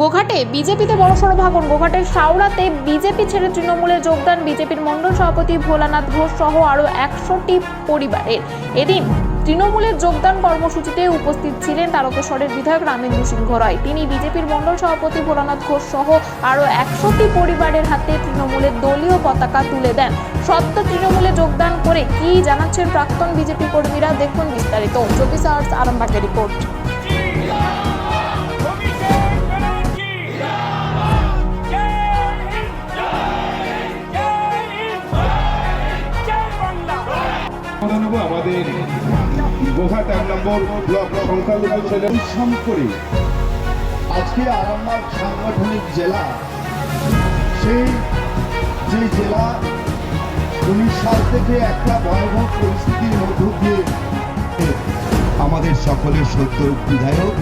গোঘাটে বিজেপিতে বড়সড় ভাঙন। গোঘাটের সাউড়াতে বিজেপি ছেড়ে তৃণমূলে যোগদান। বিজেপির মণ্ডল সভাপতি ভোলানাথ ঘোষ সহ আরও একশোটি পরিবারের। এদিন তৃণমূলের যোগদান কর্মসূচিতে উপস্থিত ছিলেন তারকেশ্বরের বিধায়ক রামেন্দ্র সিংহ রায় তিনি বিজেপির মণ্ডল সভাপতি ভোলানাথ ঘোষ সহ আরও একশোটি পরিবারের হাতে তৃণমূলের দলীয় পতাকা তুলে দেন। সদ্য তৃণমূলে যোগদান করে কি জানাচ্ছেন প্রাক্তন বিজেপি কর্মীরা? দেখুন বিস্তারিত। চব্বিশ আওয়ার্স আরামবাগের রিপোর্ট। গোঘাট এক নম্বর ব্লক সংখ্যালঘু ছেলে। পরিশ্রম করে আজকে আরামবাগ সাংগঠনিক জেলা। সেই যে জেলা, উনিশ সাল থেকে একটা ভয়াবহ পরিস্থিতির মধ্য দিয়ে আমাদের সকলের সত্য বিধায়ক,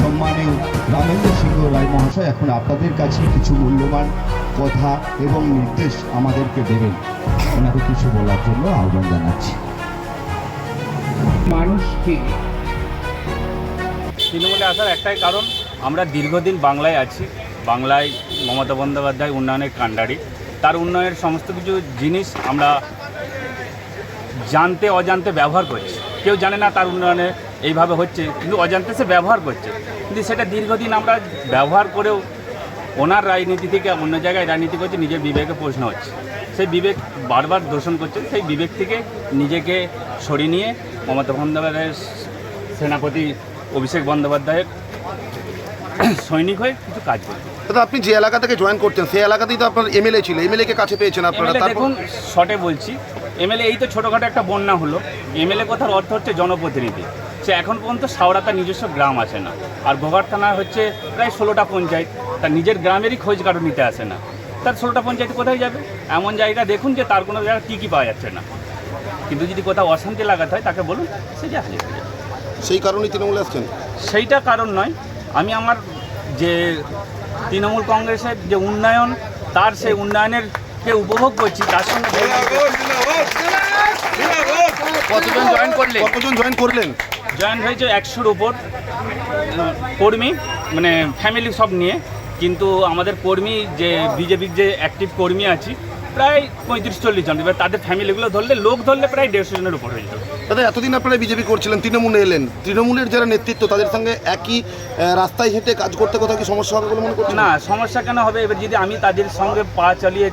সম্মানীয় রামেন্দ্র সিংহ রায় মহাশয় এখন আপনাদের কাছে কিছু মূল্যবান কথা এবং নির্দেশ আমাদেরকে দেবেন। ওনাকে কিছু বলার জন্য আহ্বান জানাচ্ছি। মানুষকে। তৃণমূলে আসার একটাই কারণ, আমরা দীর্ঘদিন বাংলায় আছি, বাংলায় মমতা বন্দ্যোপাধ্যায় উন্নয়নের কাণ্ডারি। তার উন্নয়নের সমস্ত কিছু জিনিস আমরা জানতে, অজান্তে ব্যবহার করছি। কেউ জানে না তার উন্নয়নে এইভাবে হচ্ছে, কিন্তু অজান্তে সে ব্যবহার করছে। কিন্তু সেটা দীর্ঘদিন আমরা ব্যবহার করেও ওনার রাজনীতি থেকে অন্য জায়গায় রাজনীতি করছে, নিজের বিবেকে প্রশ্ন হচ্ছে। সেই বিবেক বারবার দূষণ করছে, সেই বিবেক থেকে নিজেকে সরিয়ে নিয়ে মমতা বন্দ্যোপাধ্যায়ের সেনাপতি অভিষেক বন্দ্যোপাধ্যায়ের সৈনিক হয়ে কিছু কাজ করছে দাদা আপনি যে এলাকা থেকে জয়েন করতেন সেই এলাকাতেই তো আপনার এমএলএ ছিল। এমএলএ কে কাছে পেয়েছেন আপনারা? দেখুন শর্টে বলছি। এমএলএ এই তো ছোটোখাটো একটা বন্যা হলো। এমএলএ কথার অর্থ হচ্ছে জনপ্রতিনিধি। সে এখন পর্যন্ত সাওড়া তার নিজস্ব গ্রাম আসে না। আর গোঘাট থানা হচ্ছে প্রায় ষোলোটা পঞ্চায়েত। তার নিজের গ্রামেরই খোঁজ কারও নিতে আসে না। তার ষোলোটা পঞ্চায়েত কোথায় যাবে? এমন জায়গা দেখুন যে তার কোনো জায়গা কী কী পাওয়া যাচ্ছে না। কিন্তু যদি কোথাও অশান্তি লাগাতে হয় তাকে বলুন সে যা হাজির হয়ে যাবে। সেই কারণেই তৃণমূলে আসছেন? সেইটা কারণ নয়। আমি আমার যে তৃণমূল কংগ্রেসের যে উন্নয়ন তার সেই উন্নয়নের কে উপভোগ করছি তার সঙ্গে কতজন জয়েন করলে কতজন জয়েন করলেন? জয়েন হয়েছে একশোর উপর কর্মী মানে ফ্যামিলি সব নিয়ে। কিন্তু আমাদের কর্মী যে বিজেপির যে অ্যাক্টিভ কর্মী আছি প্রায় পঁয়ত্রিশ চল্লিশ জন। এবার তাদের ফ্যামিলিগুলো ধরলে লোক ধরলে প্রায় দেড়শো জনের উপর হয়ে যাবে। দাদা এতদিন আপনারা বিজেপি করছিলেন তৃণমূলে এলেন। তৃণমূলের যারা নেতৃত্ব তাদের সঙ্গে একই রাস্তায় হেঁটে কাজ করতে কোথাও কি সমস্যা হবে বলে মনে করছেন? না সমস্যা কেন হবে? এবার যদি আমি তাদের সঙ্গে পা চালিয়ে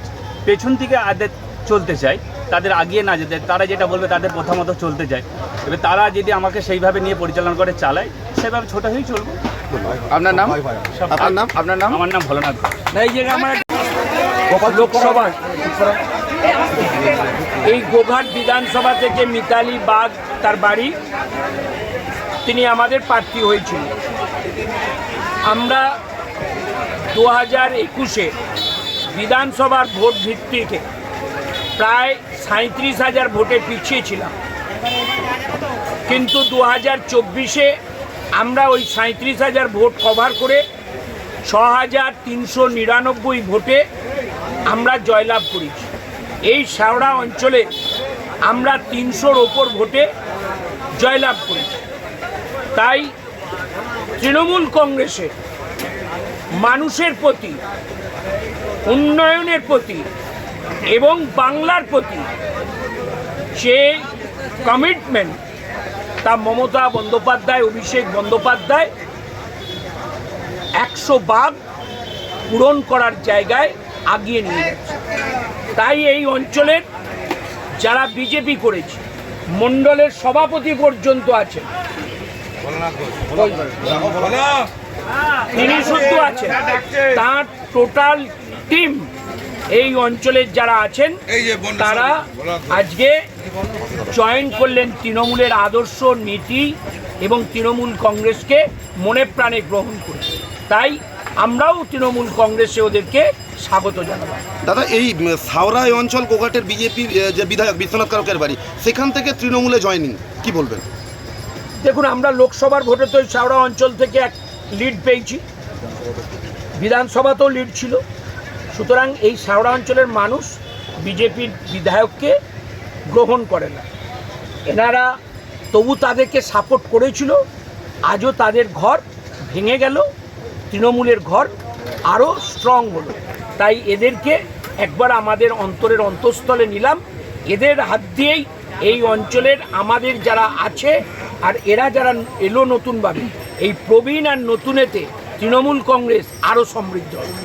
পেছন থেকে আদের চলতে চাই তাদের আগিয়ে না যেতে তারা যেটা বলবে তাদের প্রথমত চলতে চায় এবার তারা যদি আমাকে সেইভাবে নিয়ে পরিচালনা করে চালায় সেভাবে ছোট হয়েই চলবো। আপনার নাম? আপনার নাম? আপনার নাম? আমার নাম ভোলানাথ ঘোষ। এই যে আমার লোকসভা এই গোঘাট বিধানসভা থেকে মিতালি বাগ তার বাড়ি, তিনি আমাদের প্রার্থী হয়েছিল আমরা দু হাজার একুশে বিধানসভার ভোট ভিত্তিতে প্রায় সাঁত্রিশ হাজার ভোটে পিছিয়ে ছিলাম কিন্তু দু হাজার চব্বিশে আমরা ওই সাঁত্রিশ হাজার ভোট কভার করে ছ হাজার তিনশো নিরানব্বই ভোটে আমরা জয়লাভ করি। এই শাওড়া অঞ্চলে আমরা তিনশোর ওপর ভোটে জয়লাভ করি। তাই তৃণমূল কংগ্রেসের মানুষের প্রতি, উন্নয়নের প্রতি এবং বাংলার প্রতি যে কমিটমেন্ট তা মমতা বন্দ্যোপাধ্যায়, অভিষেক বন্দ্যোপাধ্যায় একশো বাঘ পূরণ করার জায়গায় আগিয়ে নিয়ে যাচ্ছে তাই এই অঞ্চলের যারা বিজেপি করেছে মণ্ডলের সভাপতি পর্যন্ত আছেন তিনি শুধু আছেন। তার টোটাল টিম এই অঞ্চলের যারা আছেন তারা আজকে জয়েন করলেন তৃণমূলের আদর্শ নীতি এবং তৃণমূল কংগ্রেসকে মনে প্রাণে গ্রহণ করে তাই আমরাও তৃণমূল কংগ্রেসে ওদেরকে স্বাগত জানাব। দাদা এই উম, সাওরা অঞ্চল কোকাটের বিজেপি যে বিধায়ক বিশ্বনাথ কারকের বাড়ি সেখান থেকে তৃণমূলে জয়নিং কি বলবেন? দেখুন আমরা লোকসভার ভোটে তো শাওড়া অঞ্চল থেকে এক লিড পেয়েছি। বিধানসভাতেও লিড ছিল। সুতরাং এই শাওড়া অঞ্চলের মানুষ বিজেপির বিধায়ককে গ্রহণ করে না। এনারা তবু তাদেরকে সাপোর্ট করেছিল। আজও তাদের ঘর ভেঙে গেল। তৃণমূলের ঘর আরও স্ট্রং হলো। তাই এদেরকে একবার আমাদের অন্তরের অন্তঃস্থলে নিলাম। এদের হাত দিয়েই এই অঞ্চলের আমাদের যারা আছে আর এরা যারা এলো নতুনভাবে, এই প্রবীণ আর নতুনেতে তৃণমূল কংগ্রেস আরও সমৃদ্ধ হবে।